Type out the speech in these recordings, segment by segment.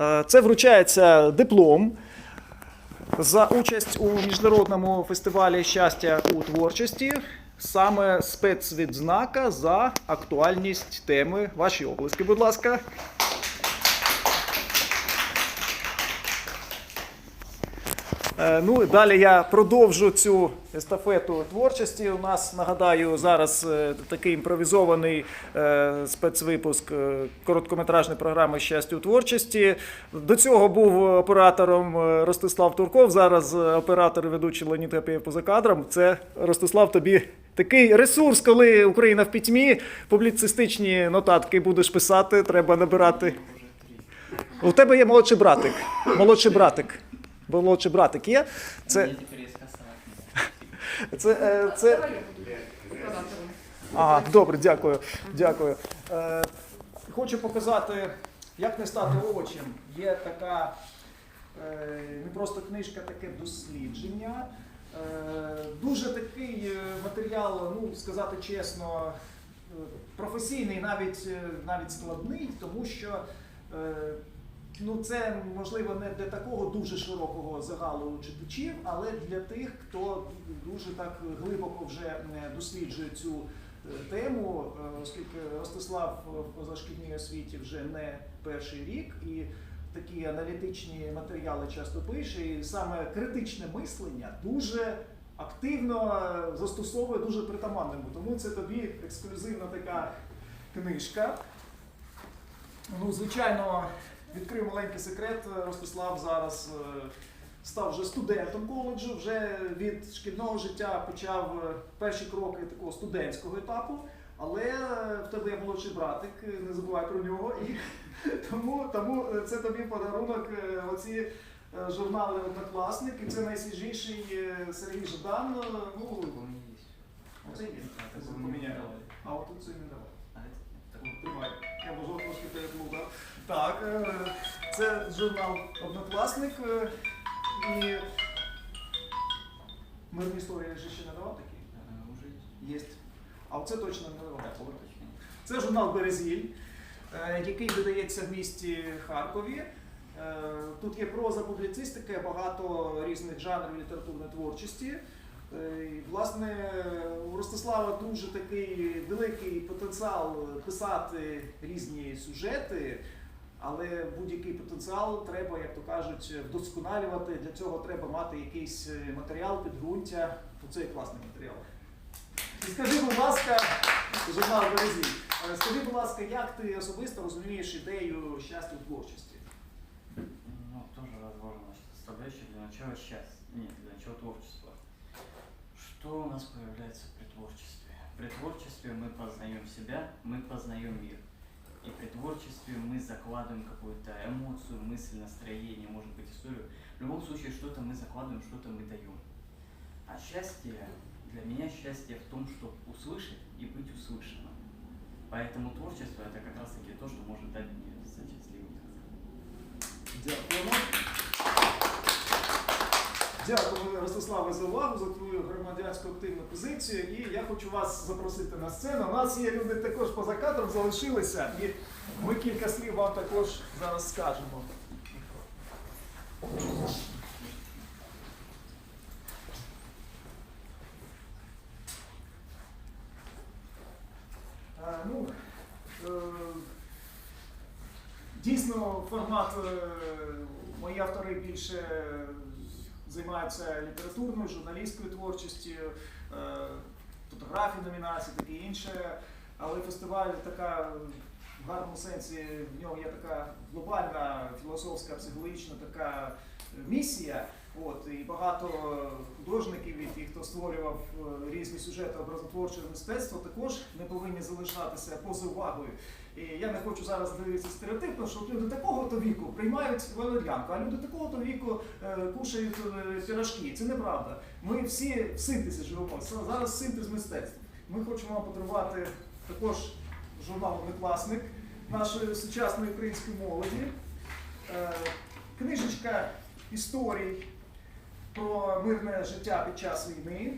Е, Це вручається диплом за участь у міжнародному фестивалі щастя у творчості. Саме спецвідзнака за актуальність теми. Ваші обласки, будь ласка. Ну, і далі я продовжу цю естафету творчості. У нас, нагадаю, зараз е, такий імпровізований е, спецвипуск е, короткометражної програми Щастя у творчості. До цього був оператором е, Ростислав Турков. Зараз е, оператор і ведучий Леонід Гапєєв поза кадром. Це Ростислав, тобі такий ресурс, коли Україна в пітьмі, публіцистичні нотатки будеш писати, треба набирати. У тебе є молодший братик. Молодший братик. Молодший братик є. Це, це, е, це... А, добре, дякую. дякую. Е, хочу показати, як не стати овочем. Є така е, не просто книжка, таке дослідження. Е, дуже такий матеріал, ну сказати чесно, професійний, навіть, навіть складний, тому що. Ну, це можливо не для такого дуже широкого загалу читачів, але для тих, хто дуже так глибоко вже е, досліджує цю е, тему, е, оскільки Ростислав в позашкільній освіті вже не перший рік, і такі аналітичні матеріали часто пише, і саме критичне мислення дуже активно застосовує дуже притаманному. Тому це тобі ексклюзивна така книжка. Ну, звичайно, відкрив маленький секрет. Ростислав зараз е, став вже студентом коледжу, вже від шкільного життя почав е, перші кроки такого студентського етапу. Але е, в тебе є молодший братик, е, не забувай про нього. І тому, тому е, це тобі подарунок. е, Оці е, журнали Однокласник, і це найсвіжіший е, Сергій Жадан. е, Ну, Це вы мне А от тут це не давав. А это такой. Тримай. Я можу трошки переплутав. Так, е, це журнал Однокласник. е, І мирні історії я же ще не давав такі? э, Уже. Є. А оце точно не давав. Так. Це журнал Березіль, е, який видається в місті Харкові. Е, Тут є проза, публіцистика, багато різних жанрів літературної творчості. Е, Власне, у Ростислава дуже такий великий потенціал писати різні сюжети, але будь-який потенціал треба, як то кажуть, вдосконалювати. Для цього треба мати якийсь е, матеріал, підґрунтя. Оце є класний матеріал. І скажи, будь ласка, журнал Березі, е, скажи, будь ласка, як ти особисто розумієш ідею щастя у творчості? Ну, тоже возможно, составляющая для начала счастья. Нет, для начала творчества. Что у нас появляется при творчестве? При творчестве мы познаем себя, мы познаем мир. И при творчестве мы закладываем какую-то эмоцию, мысль, настроение, может быть, историю. В любом случае, что-то мы закладываем, что-то мы даем. А счастье, для меня счастье в том, чтобы услышать и быть услышанным. Поэтому творчество это как раз таки то, что может дать мне стать счастливым. Дякую, Ростиславе, за увагу, за твою громадянську активну позицію. І я хочу вас запросити на сцену. У нас є люди також поза кадром залишилися, і ми кілька слів вам також зараз скажемо. Е, Ну, е, дійсно, формат е, мої автори більше займаються літературною, журналістською творчістю, е, фотографії, номінації, таке інше. Але фестиваль така в гарному сенсі в нього є така глобальна філософська, психологічна така місія. От, і багато художників і ті, хто створював е, різні сюжети образотворчого мистецтва, також не повинні залишатися поза увагою. І я не хочу зараз дивитися стереотипно, що люди такого то віку приймають валер'янку, а люди такого то віку е, кушають е, пірожки. Це неправда. Ми всі в синтезі живемо. Зараз синтез мистецтва. Ми хочемо вам подарувати також журнал «Однокласник» нашої сучасної української молоді. Книжечка історій про мирне життя під час війни.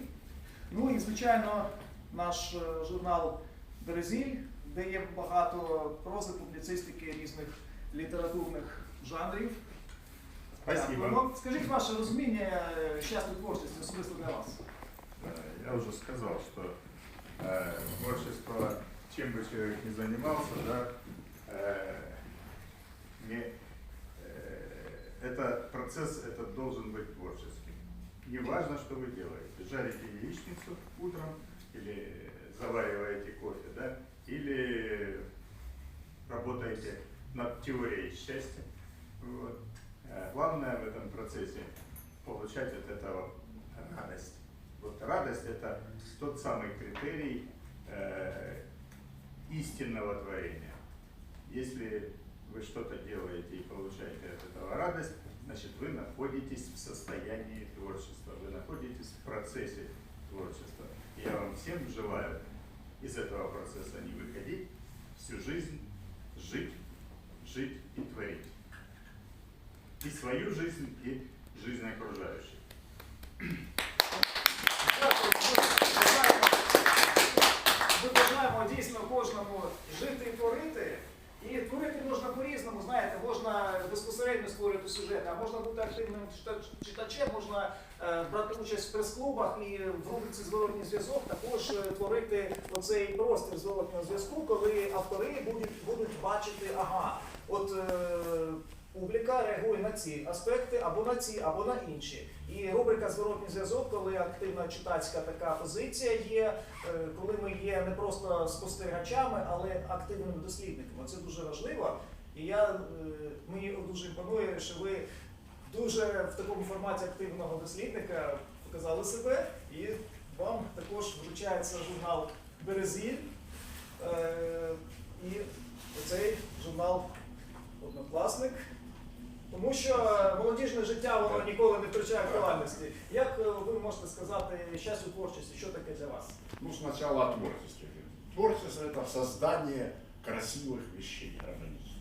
Ну і, звичайно, наш е, журнал Березіль, де є багато прози, публіцистики різних літературних жанрів. Спасибо. Дякуємо. Скажіть ваше розуміння е, щастя творчості особисто для вас. Э, Я уже сказал, что э, творчество, чем бы человек ни занимался, да, э, не, э, это процесс этот должен быть творческим. Не важно, что вы делаете. Жарите яичницу утром или завариваете кофе, да, или работаете над теорией счастья. Вот. Э, Главное в этом процессе получать от этого радость. Вот радость это тот самый критерий э, истинного творения. Если вы что-то делаете и получаете от этого радость, значит вы находитесь в состоянии творчества, вы находитесь в процессе творчества. Я вам всем желаю из этого процесса не выходить, всю жизнь жить, жить и творить. И свою жизнь, и жизнь окружающих. Створювати сюжети, а можна бути активним читачем, можна е, брати участь в прес-клубах і в рубриці зворотній зв'язок також творити оцей простір зворотнього зв'язку, коли автори будуть, будуть бачити, ага, от е, публіка реагує на ці аспекти або на ці, або на інші. І рубрика Зворотній зв'язок, коли активна читацька така позиція є, е, коли ми є не просто спостерігачами, але активними дослідниками. Це дуже важливо. І я е, мені дуже імпонує, що ви дуже в такому форматі активного дослідника показали себе, і вам також вручається журнал Березіль. Е, І оцей журнал Однокласник. Тому що молодіжне життя воно ніколи не втрачає актуальності. Як е, ви можете сказати щастя у творчості, що таке для вас? Ну, сначала о творчестве. Творчество – это создание красивых вещей гармоничных.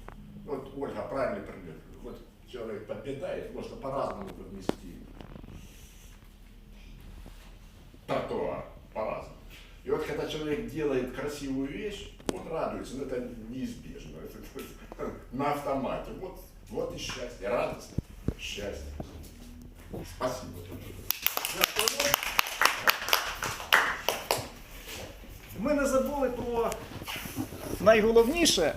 Вот Ольга правильно пример. Вот человек подметает, можно по-разному поднести тротуар, по-разному. И вот когда человек делает красивую вещь, он радуется, но это неизбежно. Это на автомате. Вот, вот и счастье, радость, счастье. Спасибо. Ми не забули про найголовніше,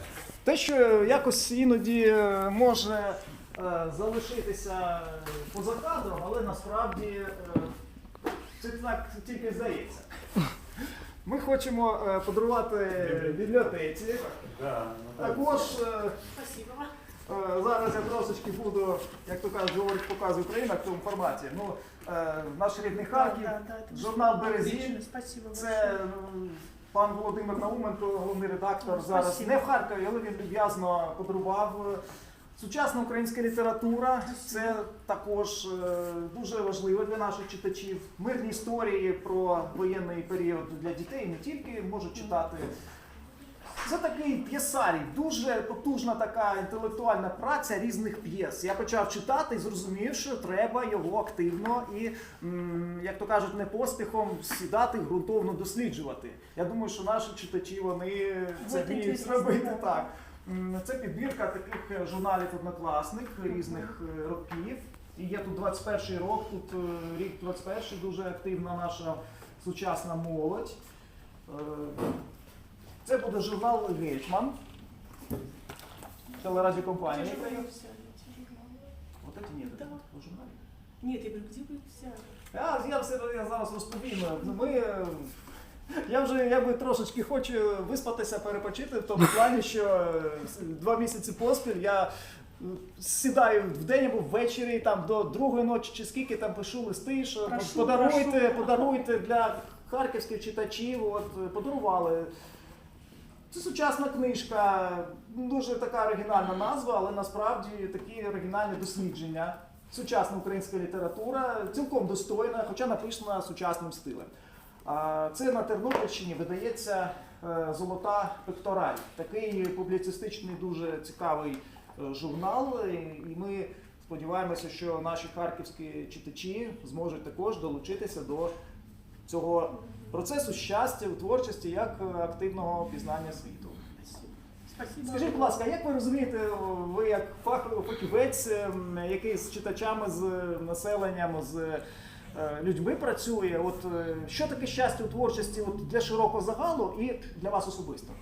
те, що якось іноді е, може е, залишитися поза кадром, але насправді е, це так тільки здається. Ми хочемо подарувати бібліотеці. Також Спасибо. Е, Зараз я трошечки буду, як то кажуть, говорить, показує Україна в цьому форматі. Ну, наш рідний Харків, журнал. Спасибо Це пан Володимир Науменко, головний редактор, зараз не в Харкові, але він люб'язно подарував. Сучасна українська література це також е, дуже важливо для наших читачів. Мирні історії про воєнний період для дітей не тільки можуть читати. Це такий п'єсарій, дуже потужна така інтелектуальна праця різних п'єс. Я почав читати і зрозумів, що треба його активно і, як то кажуть, не поспіхом сідати ґрунтовно досліджувати. Я думаю, що наші читачі вони це вміють інтересно, робити так. Це підбірка таких е, журналів однокласник різних е, років. І є тут 21 рок, тут е, рік 21 дуже активна наша сучасна молодь. Е, Це буде журнал Гетьман. Телерадіокомпанія. Где же вы её взяли, эти журналы? Вот эти ні, Да. у журналі. Нет, я говорю, где вы их взяли? Я, я все я зараз розповім. Ми, е, я вже я би трошечки хочу виспатися, перепочити в тому плані, що е, с- два місяці поспіль я е, сідаю вдень або ввечері там до другої ночі чи скільки там пишу листи, що Прошу, подаруйте, прошу. подаруйте для харківських читачів. От е, подарували. Це сучасна книжка, дуже така оригінальна назва, але насправді такі оригінальні дослідження. Сучасна українська література, цілком достойна, хоча написана сучасним стилем. Це на Тернопільщині видається е, Золота пектораль. Такий публіцистичний, дуже цікавий е, журнал. І ми сподіваємося, що наші харківські читачі зможуть також долучитися до цього процесу щастя у творчості як е, активного пізнання світу. Скажіть, будь ласка, як ви розумієте, ви як фах- фахівець, ем, який з читачами, з населенням, з е, людьми працює, от е, що таке щастя у творчості от, для широкого загалу і для вас особисто?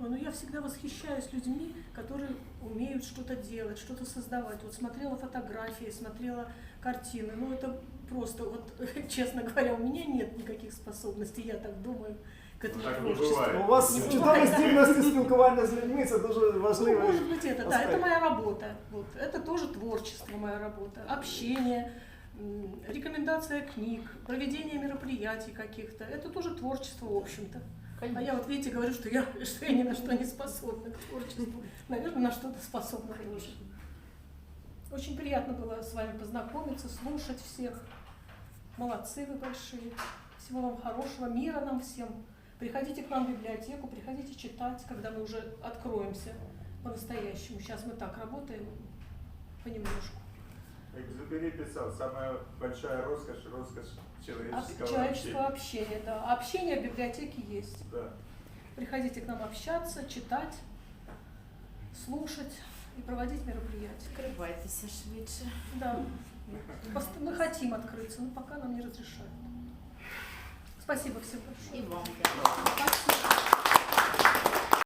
Ой, Ну, я всегда восхищаюсь людьми, которые умеют что-то делать, что-то создавать. Вот смотрела фотографии, смотрела картины. Ну, это просто, вот, честно говоря, у меня нет никаких способностей, я так думаю, к этому Так не творчеству. бывает. У вас Не чудові буває. здібності спілкування з людьми, це дуже Ну, важливо. может быть, это, да, аспект. это моя работа. Вот, это тоже творчество, моя работа. Общение, м, рекомендация книг, проведение мероприятий каких-то. Это тоже творчество, в общем-то. А я вот, видите, говорю, что я, что я ни на что не способна к творчеству. Наверное, на что-то способна тоже. Очень приятно было с вами познакомиться, слушать всех. Молодцы вы большие. Всего вам хорошего, мира нам всем. Приходите к нам в библиотеку, приходите читать, когда мы уже откроемся по-настоящему. Сейчас мы так работаем понемножку. Экзюпери писал, самая большая роскошь, роскошь Об- человеческого Человеческого общения. общения, да. Общение в библиотеке есть. Да. Приходите к нам общаться, читать, слушать и проводить мероприятия. Відкривайтеся швидше. Да. Мы хотим открыться, но пока нам не разрешают. Спасибо всем большое. Вам дякую.